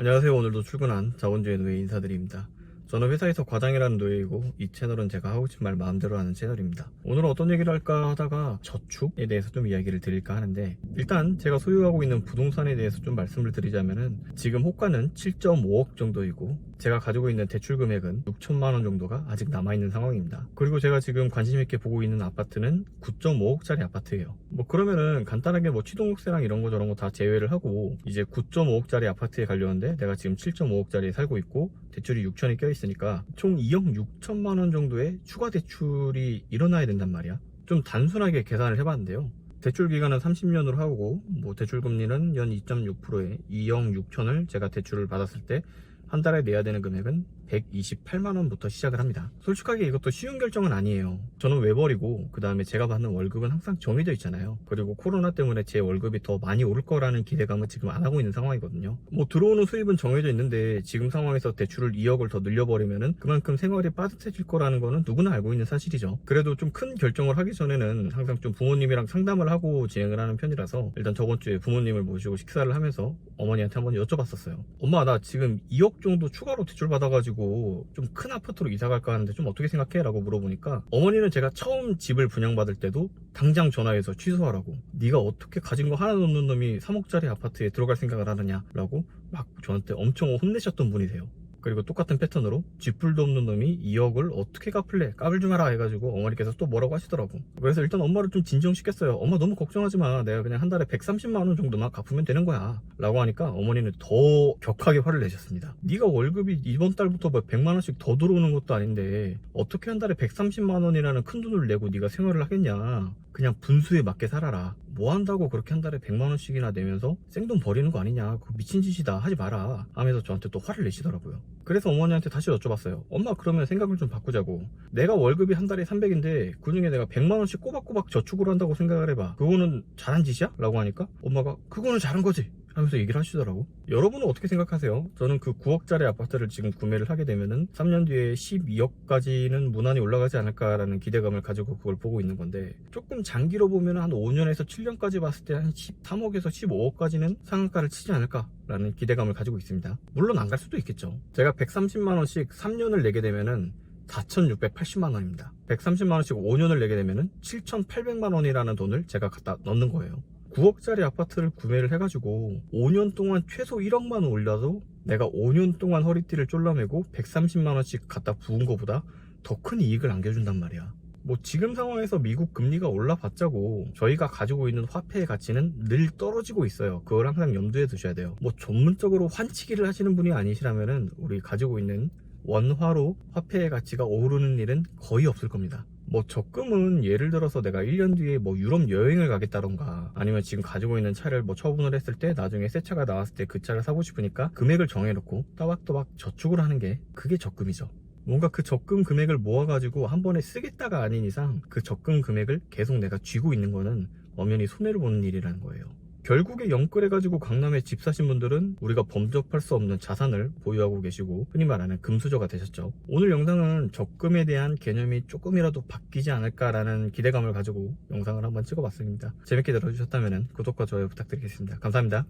안녕하세요. 오늘도 출근한 자본주의 노예 인사드립니다. 저는 회사에서 과장이라는 노예이고 이 채널은 제가 하고 싶은 말 마음대로 하는 채널입니다. 오늘은 어떤 얘기를 할까 하다가 저축에 대해서 좀 이야기를 드릴까 하는데 일단 제가 소유하고 있는 부동산에 대해서 좀 말씀을 드리자면은 지금 호가는 7.5억 정도이고 제가 가지고 있는 대출 금액은 6천만 원 정도가 아직 남아 있는 상황입니다. 그리고 제가 지금 관심 있게 보고 있는 아파트는 9.5억짜리 아파트예요. 뭐 그러면은 간단하게 뭐 취등록세랑 이런 거 저런 거 다 제외를 하고 이제 9.5억짜리 아파트에 가려는데 내가 지금 7.5억짜리에 살고 있고 대출이 6천이 껴있 으니까 총 2억 6천만 원 정도의 추가 대출이 일어나야 된단 말이야. 좀 단순하게 계산을 해봤는데요. 대출 기간은 30년으로 하고 뭐 대출 금리는 연 2.6%에 2억 6천을 제가 대출을 받았을 때 한 달에 내야 되는 금액은 128만 원부터 시작을 합니다. 솔직하게 이것도 쉬운 결정은 아니에요. 저는 외벌이고 그 다음에 제가 받는 월급은 항상 정해져 있잖아요. 그리고 코로나 때문에 제 월급이 더 많이 오를 거라는 기대감은 지금 안 하고 있는 상황이거든요. 뭐 들어오는 수입은 정해져 있는데 지금 상황에서 대출을 2억을 더 늘려버리면은 그만큼 생활이 빠듯해질 거라는 거는 누구나 알고 있는 사실이죠. 그래도 좀 큰 결정을 하기 전에는 항상 좀 부모님이랑 상담을 하고 진행을 하는 편이라서 일단 저번 주에 부모님을 모시고 식사를 하면서 어머니한테 한번 여쭤봤었어요. 엄마 나 지금 2억 정도 추가로 대출 받아가지고 좀 큰 아파트로 이사 갈까 하는데 좀 어떻게 생각해? 라고 물어보니까 어머니는 제가 처음 집을 분양받을 때도 당장 전화해서 취소하라고 네가 어떻게 가진 거 하나도 없는 놈이 3억짜리 아파트에 들어갈 생각을 하느냐 라고 막 저한테 엄청 혼내셨던 분이세요. 그리고 똑같은 패턴으로 쥐뿔도 없는 놈이 2억을 어떻게 갚을래? 까불 좀 하라 해가지고 어머니께서 또 뭐라고 하시더라고. 그래서 일단 엄마를 좀 진정시켰어요. 엄마 너무 걱정하지 마. 내가 그냥 한 달에 130만 원 정도만 갚으면 되는 거야. 라고 하니까 어머니는 더 격하게 화를 내셨습니다. 네가 월급이 이번 달부터 뭐 100만 원씩 더 들어오는 것도 아닌데 어떻게 한 달에 130만 원이라는 큰 돈을 내고 네가 생활을 하겠냐. 그냥 분수에 맞게 살아라. 뭐 한다고 그렇게 한 달에 100만 원씩이나 내면서 생돈 버리는 거 아니냐. 그거 미친 짓이다. 하지 마라. 하면서 저한테 또 화를 내시더라고요. 그래서 어머니한테 다시 여쭤봤어요. 엄마 그러면 생각을 좀 바꾸자고. 내가 월급이 한 달에 300인데 그 중에 내가 100만 원씩 꼬박꼬박 저축을 한다고 생각을 해봐. 그거는 잘한 짓이야? 라고 하니까 엄마가 그거는 잘한 거지. 하면서 얘기를 하시더라고. 여러분은 어떻게 생각하세요? 저는 그 9억짜리 아파트를 지금 구매를 하게 되면은 3년 뒤에 12억까지는 무난히 올라가지 않을까라는 기대감을 가지고 그걸 보고 있는 건데 조금 장기로 보면 한 5년에서 7년까지 봤을 때 한 13억에서 15억까지는 상한가를 치지 않을까 라는 기대감을 가지고 있습니다. 물론 안 갈 수도 있겠죠. 제가 130만 원씩 3년을 내게 되면은 4,680만 원입니다. 130만 원씩 5년을 내게 되면은 7,800만 원이라는 돈을 제가 갖다 넣는 거예요. 9억짜리 아파트를 구매를 해가지고 5년 동안 최소 1억만 원 올려도 내가 5년 동안 허리띠를 쫄라매고 130만 원씩 갖다 부은 것보다 더 큰 이익을 안겨준단 말이야. 뭐 지금 상황에서 미국 금리가 올라봤자고 저희가 가지고 있는 화폐의 가치는 늘 떨어지고 있어요. 그걸 항상 염두에 두셔야 돼요. 뭐 전문적으로 환치기를 하시는 분이 아니시라면은 우리 가지고 있는 원화로 화폐의 가치가 오르는 일은 거의 없을 겁니다. 뭐 적금은 예를 들어서 내가 1년 뒤에 뭐 유럽 여행을 가겠다던가 아니면 지금 가지고 있는 차를 뭐 처분을 했을 때 나중에 새 차가 나왔을 때 그 차를 사고 싶으니까 금액을 정해놓고 따박따박 저축을 하는 게 그게 적금이죠. 뭔가 그 적금 금액을 모아가지고 한 번에 쓰겠다가 아닌 이상 그 적금 금액을 계속 내가 쥐고 있는 거는 엄연히 손해를 보는 일이라는 거예요. 결국에 영끌해가지고 강남에 집 사신 분들은 우리가 범접할 수 없는 자산을 보유하고 계시고 흔히 말하는 금수저가 되셨죠. 오늘 영상은 적금에 대한 개념이 조금이라도 바뀌지 않을까라는 기대감을 가지고 영상을 한번 찍어봤습니다. 재밌게 들어주셨다면 구독과 좋아요 부탁드리겠습니다. 감사합니다.